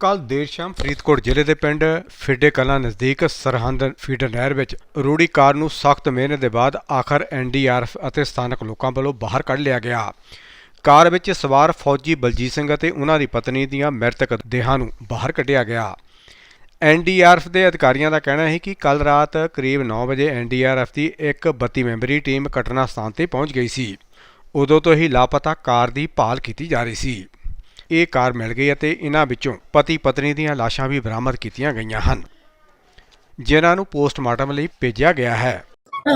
ਕੱਲ ਦੇਰ ਸ਼ਾਮ ਫਰੀਦਕੋਟ ਜ਼ਿਲ੍ਹੇ ਦੇ ਪਿੰਡ ਫਿੱਡੇ ਕਲਾਂ ਨਜ਼ਦੀਕ ਸਰਹੰਦ ਫੀਡਰ ਨਹਿਰ ਵਿੱਚ ਰੂੜੀ ਕਾਰ ਨੂੰ ਸਖਤ ਮਿਹਨਤ ਦੇ ਬਾਅਦ ਆਖਰ ਐਨਡੀਆਰਐਫ ਅਤੇ ਸਥਾਨਕ ਲੋਕਾਂ ਵੱਲੋਂ ਬਾਹਰ ਕੱਢ ਲਿਆ ਗਿਆ। ਕਾਰ ਵਿੱਚ ਸਵਾਰ ਫੌਜੀ ਬਲਜੀਤ ਸਿੰਘ ਅਤੇ ਉਹਨਾਂ ਦੀ ਪਤਨੀ ਦੀਆਂ ਮ੍ਰਿਤਕ ਦੇਹਾਂ ਨੂੰ ਬਾਹਰ ਕੱਢਿਆ ਗਿਆ। ਐਨਡੀਆਰਐਫ ਦੇ ਅਧਿਕਾਰੀਆਂ ਦਾ ਕਹਿਣਾ ਹੈ ਕਿ ਕੱਲ ਰਾਤ ਕਰੀਬ 9 ਵਜੇ ਐਨਡੀਆਰਐਫ ਦੀ ਇੱਕ 32 ਮੈਂਬਰੀ ਟੀਮ ਘਟਨਾ ਸਥਾਨ ਤੇ ਪਹੁੰਚ ਗਈ ਸੀ। ਉਦੋਂ ਤੋਂ ਹੀ ਲਾਪਤਾ ਕਾਰ ਦੀ ਭਾਲ ਕੀਤੀ ਜਾ ਰਹੀ ਸੀ। ਇਹ ਕਾਰ ਮਿਲ ਗਈ ਅਤੇ ਇਹਨਾਂ ਵਿੱਚੋਂ ਪਤੀ ਪਤਨੀ ਦੀਆਂ ਲਾਸ਼ਾਂ ਵੀ ਬਰਾਮਦ ਕੀਤੀਆਂ ਗਈਆਂ ਹਨ ਜਿਨ੍ਹਾਂ ਨੂੰ ਪੋਸਟਮਾਰਟਮ ਲਈ ਭੇਜਿਆ ਗਿਆ ਹੈ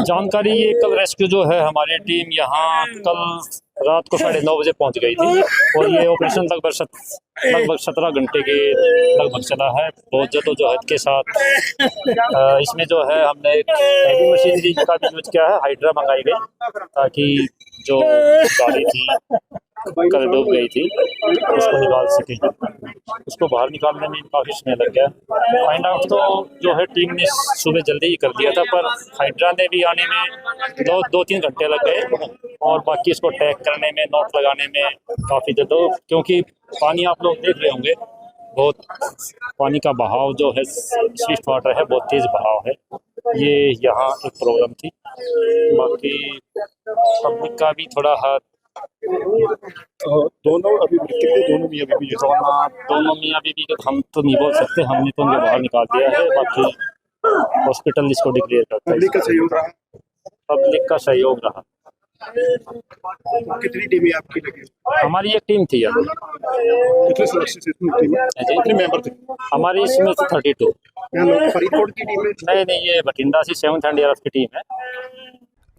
जानकारी ये कल रेस्क्यू जो है हमारी टीम यहाँ कल रात को साढ़े नौ बजे पहुंच गई थी और ये ऑपरेशन लगभग सत, लगभग सत्रह घंटे के लगभग चला है बहुत जद्दोजहद के साथ अ, इसमें जो है हमने एक हैवी मशीनरी का भी यूज किया है हाइड्रा मंगाई गई ताकि जो गाड़ी थी कल डूब गई थी। उसको निकाल सके। उसको बाहर निकालने में काफ़ी समय लग गया। फाइंड आउट तो जो है, टीम ने सुबह जल्दी ही कर दिया था, पर हाइड्रा ने भी आने में दो दो तीन घंटे लग गए और बाकी इसको टैग करने में नोट लगाने में काफ़ी जदो क्योंकि पानी आप लोग देख रहे होंगे, बहुत पानी का बहाव जो है स्विफ्ट वाटर है, बहुत तेज़ बहाव है। ये यहाँ एक प्रॉब्लम थी। बाकी पब्लिक का भी थोड़ा हाथ दोनों अभी कितने दोनों मियाँ जो हैं? दोनों मियाँ को हम तो नहीं बोल सकते हमने तो बाहर निकाल दिया है बाकी हॉस्पिटल इसको डिक्लेयर करता पब्लिक का सहयोग रहा? पब्लिक का सहयोग रहा। कितनी टीमें आपकी लगी? हमारी एक टीम थी अभी। कितने सदस्य थे इसमें टीम कितने मेंबर थे? हमारी इसमें थर्टी टू फरीदकोट की टीम नहीं नहीं ये बठिंडा से सेवन्थ एंड ईयर की टीम है।